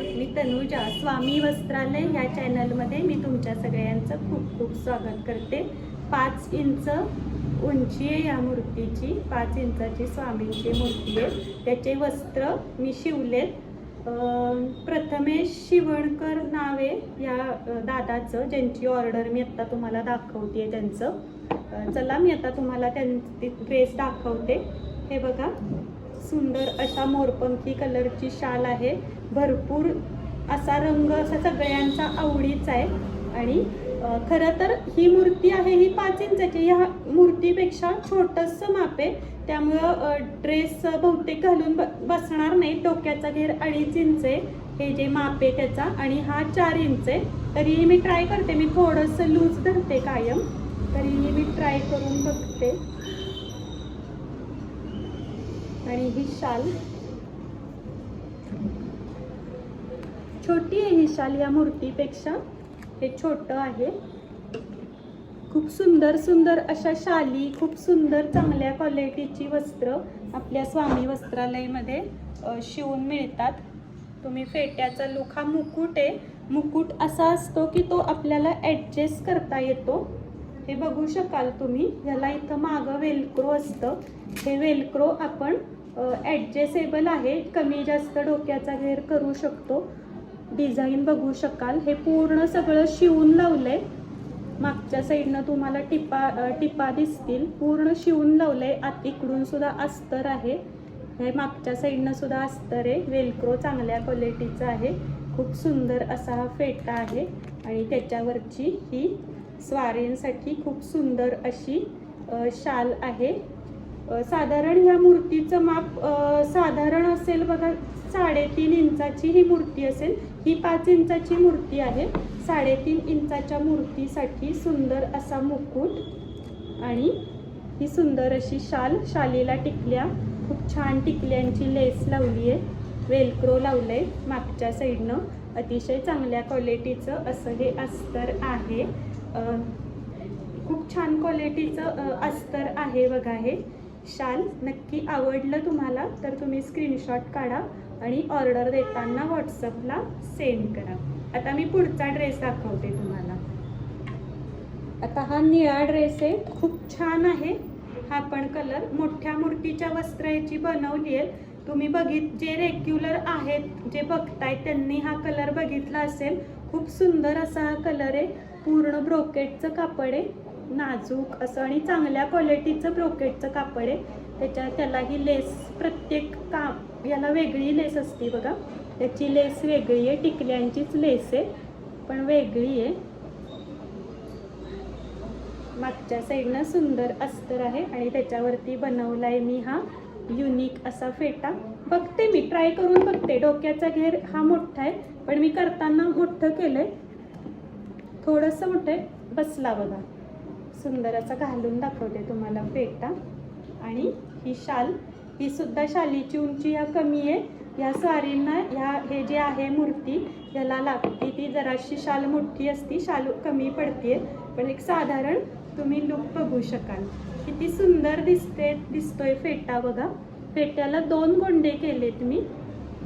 मी तनुजा स्वामी वस्त्रालय ह्या चॅनलमध्ये मी तुमच्या सगळ्यांचं खूप खूप स्वागत करते. पाच इंच उंची आहे या मूर्तीची. पाच इंचाची स्वामींची मूर्ती आहे. त्याचे वस्त्र मी शिवलेत. प्रथमेश शिवणकर नावे या दादाचं ज्यांची ऑर्डर मी आत्ता तुम्हाला दाखवते त्यांचं. चला मी आता तुम्हाला त्यां ड्रेस दाखवते. हे बघा. सुंदर अशा मोरपंखी कलरची शाल आहे. भरपूर असा रंग असा सगळ्यांचा आवडीचा आहे. आणि खरं तर ही मूर्ती आहे ही पाच इंचाची. ह्या मूर्तीपेक्षा छोटंसं माप आहे. त्यामुळं ड्रेस बहुतेक घालून ब बसणार नाही. डोक्याचा घेर अडीच इंच आहे. हे जे माप आहे त्याचा. आणि हा चार इंच आहे. तरीही मी ट्राय करते. मी थोडंसं लूज धरते कायम. तरीही मी ट्राय करून बघते. आणि ही शाल. छोटी आहे ही शाल या मूर्तीपेक्षा. हे छोटं आहे. खूप सुंदर सुंदर अशा शाली खूप सुंदर चांगल्या क्वालिटीची वस्त्र आपल्या स्वामी वस्त्रालयमध्ये शिवून मिळतात. तुम्ही फेट्याचा लुक हा मुकुट आहे. मुकुट असा असतो की तो आपल्याला ॲडजस्ट करता येतो. हे बघू शकाल तुम्ही. ह्याला इथं मागं वेलक्रो असतं. हे वेलक्रो आपण ॲडजेसेबल आहे. कमी जास्त डोक्याचा घेर करू शकतो. डिझाईन बघू शकाल. हे पूर्ण सगळं शिवून लावलंय. मागच्या साईडनं तुम्हाला टिपा टिपा दिसतील. पूर्ण शिवून लावलंय. आत इकडून सुद्धा अस्तर आहे. हे मागच्या साईडनं सुद्धा अस्तर आहे. वेलक्रो चांगल्या क्वालिटीचं आहे. खूप सुंदर असा हा फेटा आहे. आणि त्याच्यावरची ही स्वारींसाठी खूप सुंदर अशी शाल आहे. साधारण ह्या मूर्तीचं माप साधारण असेल बघा साडेतीन इंचाची ही मूर्ती असेल. ही पाच इंचाची मूर्ती आहे. साडेतीन इंचाच्या मूर्तीसाठी सुंदर असा मुकुट आणि ही सुंदर अशी शाल. शालीला टिकल्या. खूप छान टिकल्यांची लेस लावली आहे. वेलक्रो लावलं आहे मागच्या साईडनं. अतिशय चांगल्या क्वालिटीचं असं हे अस्तर आहे. खूप छान क्वालिटीचं अस्तर आहे बघा हे. शाल नक्की आवडलं तुम्हाला तर तुम्ही स्क्रीनशॉट काढा आणि ऑर्डर देताना व्हॉट्सअपला सेंड करा. आता मी पुढचा ड्रेस दाखवते तुम्हाला. आता हा निळा ड्रेस आहे खूप छान आहे. हा पण कलर मोठ्या मूर्तीच्या वस्त्र याची बनवली आहे. तुम्ही बघित जे रेग्युलर आहेत जे बघताय त्यांनी हा कलर बघितला असेल. खूप सुंदर असा हा कलर आहे. पूर्ण ब्रोकेटचं कापड आहे. नाजूक असं आणि चांगल्या क्वालिटीचं ब्रोकेटचं कापड आहे. त्याच्या त्यालाही लेस प्रत्येक काम याला वेगळी लेस असते बघा. त्याची लेस वेगळी आहे टिकल्यांचीच लेस आहे पण वेगळी आहे. मागच्या साईडनं सुंदर अस्तर आहे आणि त्याच्यावरती बनवलाय मी हा युनिक असा फेटा. बघते मी ट्राय करून बघते. डोक्याचा घेर हा मोठा आहे पण मी करताना मोठं केलंय. थोडंसं मोठं आहे बसला बघा. सुंदर असा घालून दाखवते तुम्हाला फेटा आणि ही शाल ही सुद्धा शालीची उंची ह्या कमी आहे. ह्या स्वारींना ह्या हे जे आहे मूर्ती याला लागते ती जराशी शाल मोठी असती शाल कमी पडते पण एक साधारण तुम्ही लुक बघू शकाल. किती सुंदर दिसते दिसतोय फेटा बघा. फेट्याला दोन गोंडे केलेत मी.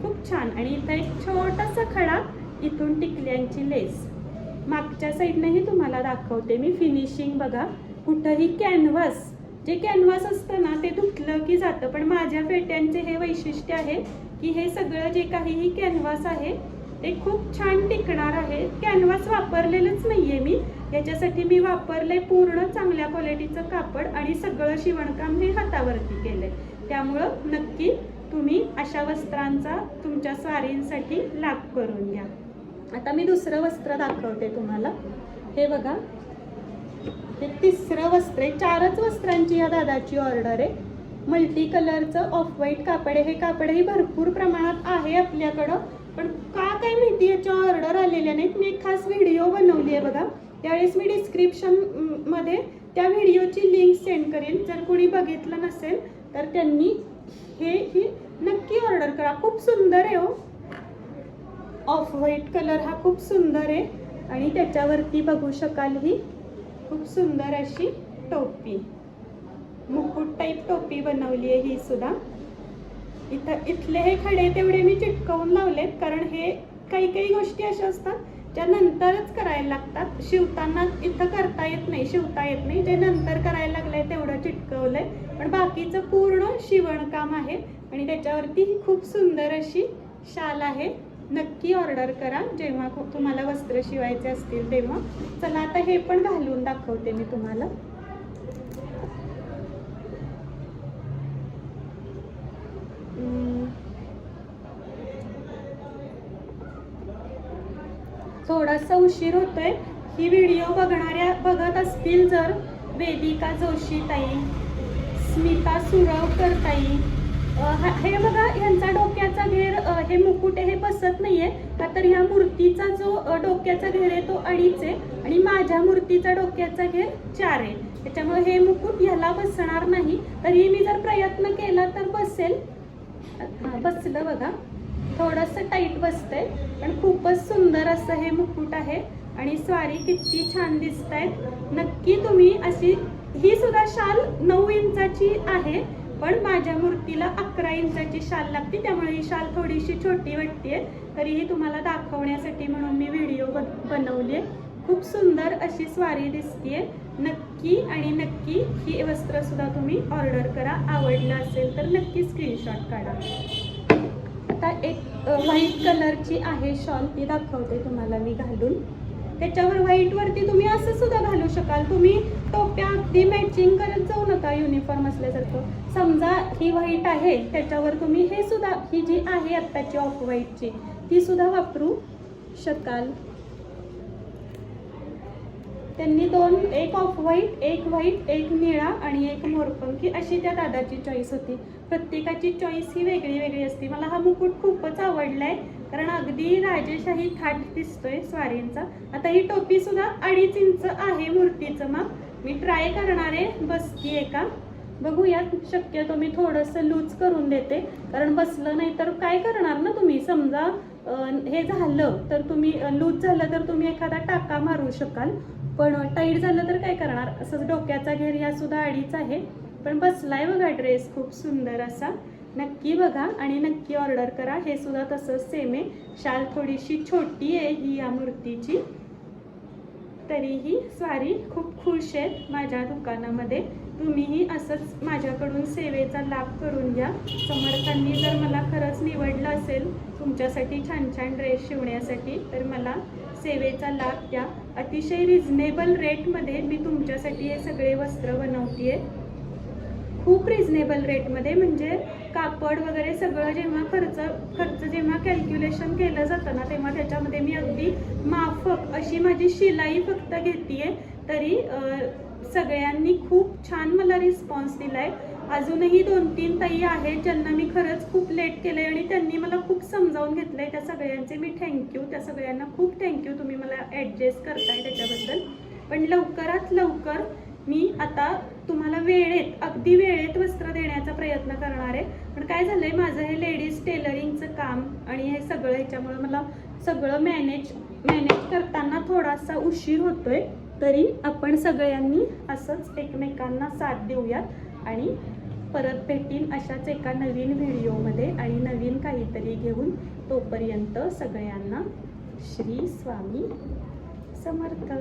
खूप छान. आणि इथं एक छोटासा खडा इथून टिकल्यांची लेस. मागच्या साईडनंही तुम्हाला दाखवते. मी फिनिशिंग बघा कुठंही कॅनव्हास जे कॅनव्हास असतं ना ते धुतलं की जातं. पण माझ्या फेट्यांचे हे वैशिष्ट्य आहे की हे सगळं जे काहीही कॅनव्हास आहे ते खूप छान टिकणार आहे. कॅनव्हास वापरलेलंच नाही आहे मी. याच्यासाठी मी वापरले पूर्ण चांगल्या क्वालिटीचं कापड आणि सगळं शिवणकाम हे हातावरती केलं आहे त्यामुळं नक्की तुम्ही अशा वस्त्रांचा तुमच्या स्वारींसाठी लाभ करून घ्या. आता मी दुसरं वस्त्र दाखवते तुम्हाला. हे बघा. हे तिसरं वस्त्र आहे. चारच वस्त्रांची या दादाची ऑर्डर आहे. मल्टी कलरचं ऑफ व्हाईट कापड आहे. हे कापडही भरपूर प्रमाणात आहे आपल्याकडं. पण का काय माहिती याच्या ऑर्डर आलेल्या नाहीत. मी एक खास व्हिडिओ बनवली आहे बघा. त्यावेळेस मी डिस्क्रिप्शनमध्ये त्या व्हिडिओची लिंक सेंड करेन. जर कोणी बघितलं नसेल तर त्यांनी हे ही नक्की ऑर्डर करा. खूप सुंदर आहे हो. ऑफ व्हाईट कलर हा खूप सुंदर आहे आणि त्याच्यावरती बघू शकाल ही खूप सुंदर अशी टोपी. मुकुट टाईप टोपी बनवली आहे ही सुद्धा. इथं इथले हे खडे तेवढे मी चिटकवून लावलेत कारण हे काही काही गोष्टी अशा असतात ज्या नंतरच करायला लागतात. शिवताना इथं करता येत नाही शिवता येत नाही. जे नंतर करायला लागलंय तेवढं चिटकवलंय. पण बाकीचं पूर्ण शिवणकाम आहे आणि त्याच्यावरती ही खूप सुंदर अशी शाल आहे. नक्की ऑर्डर करा. जेव्हा खूप तुम्हाला वस्त्र शिवायचे असतील तेव्हा. चला आता हे पण घालून दाखवते मी तुम्हाला. थोडासा उशीर होतोय. ही व्हिडिओ बघणाऱ्या बघत असतील जर वेदिका जोशी ताई स्मिता सुरवकर ताई हे बघा ह्यांचा डोक्याचा घेर हे मुकुट हे बसत नाहीये. का तर ह्या मूर्तीचा जो डोक्याचा घेर आहे तो अडीच आहे. आणि माझ्या मूर्तीचा डोक्याचा घेर चार आहे. त्याच्यामुळे हे मुकुट ह्याला बसणार नाही. तरी मी जर प्रयत्न केला तर बसेल. हा बसलं बघा. थोडंसं टाईट बसतंय पण खूपच सुंदर असं हे मुकुट आहे. आणि स्वारी किती छान दिसत आहेत नक्की तुम्ही अशी ही सुद्धा शाल नऊ इंचाची आहे. पण माझ्या मूर्तीला अकरा इंचाची शाल लागते त्यामुळे ही शाल थोडीशी छोटी वाटते तरीही तुम्हाला दाखवण्यासाठी म्हणून मी व्हिडिओ बनवली बनवले. खूप सुंदर अशी स्वारी दिसते नक्की आणि नक्की ही वस्त्र सुद्धा तुम्ही ऑर्डर करा. आवडलं असेल तर नक्की स्क्रीनशॉट काढा. आता एक व्हाईट कलरची आहे शॉल ती दाखवते तुम्हाला मी घालून. त्याच्यावर व्हाईट वरती तुम्ही असं सुद्धा घालू शकाल. तुम्ही टोप्या अगदी मॅचिंग करत जाऊ नका. युनिफॉर्म असल्यासारखं. समजा ही व्हाईट आहे त्याच्यावर तुम्ही हे सुद्धा ही जी आहे आत्ताची ऑफ व्हाईटची ती सुद्धा वापरू शकाल. त्यांनी दोन एक ऑफ व्हाईट एक व्हाईट एक निळा आणि एक मोरपंखी अशी त्या दादाची चॉईस होती. प्रत्येकाची चॉईस ही वेगळी वेगळी असते. मला हा मुकुट खूपच आवडलाय कारण अगदी राजेशाही थाट दिसतोय स्वारींचा. आता ही टोपी सुद्धा अडीच इंच आहे मूर्तीचं मग मी ट्राय करणार आहे बसती का? बघूयात शक्यतो मी थोडंसं लूज करून देते. कारण बसलं नाही तर काय करणार ना तुम्ही? समजा हे झालं तर तुम्ही लूज झालं तर तुम्ही एखादा टाका मारू शकाल. पण टाईट झालं तर काय करणार? असंच डोक्याचा घेर या सुद्धा अडीच आहे. पण बसलाय बघा ड्रेस खूप सुंदर असा. नक्की बघा आणि नक्की ऑर्डर करा. हे सुद्धा तसंच सेम आहे. शाल थोडीशी छोटी आहे ही या मूर्तीची. तरीही स्वारी खूप खुश आहेत माझ्या दुकानामध्ये. तुम्हीही असंच माझ्याकडून सेवेचा लाभ करून घ्या. समर्थांनी जर मला खरंच निवडलं असेल तुमच्यासाठी छान छान ड्रेस शिवण्यासाठी तर मला सेवेचा लाभ द्या. अतिशय रिझनेबल रेटमध्ये मी तुमच्यासाठी हे सगळे वस्त्र बनवते खूप रिझनेबल रेटमध्ये म्हणजे कापड वगैरे सगळं जेव्हा खर्च खर्च जेव्हा कॅल्क्युलेशन केलं जातं ना तेव्हा त्याच्यामध्ये मी अगदी माफक अशी माझी शिलाई फक्त घेते तरी सगळ्यांनी खूप छान मला रिस्पॉन्स दिलाय. अजूनही दोन तीन ताई आहेत ज्यांना मी खरंच खूप लेट केलंय आणि त्यांनी मला खूप समजावून घेतलंय. त्या सगळ्यांचे मी थँक्यू त्या सगळ्यांना खूप थँक्यू तुम्ही मला ॲडजस्ट करताय त्याच्याबद्दल. पण लवकरात लवकर मी आता तुम्हाला वेळेत अगदी वेळेत वस्त्र देण्याचा प्रयत्न करणार आहे. पण काय झालंय माझं हे लेडीज टेलरिंगचं काम आणि हे सगळं ह्याच्यामुळे मला सगळं मॅनेज मॅनेज करताना थोडासा उशीर होतोय. तरी आपण सगळ्यांनी असंच एकमेकांना साथ देऊयात. आणि परत भेटीन अशाच एका नवीन व्हिडिओमध्ये आणि नवीन काहीतरी घेऊन तोपर्यंत सगळ्यांना श्री स्वामी समर्थ.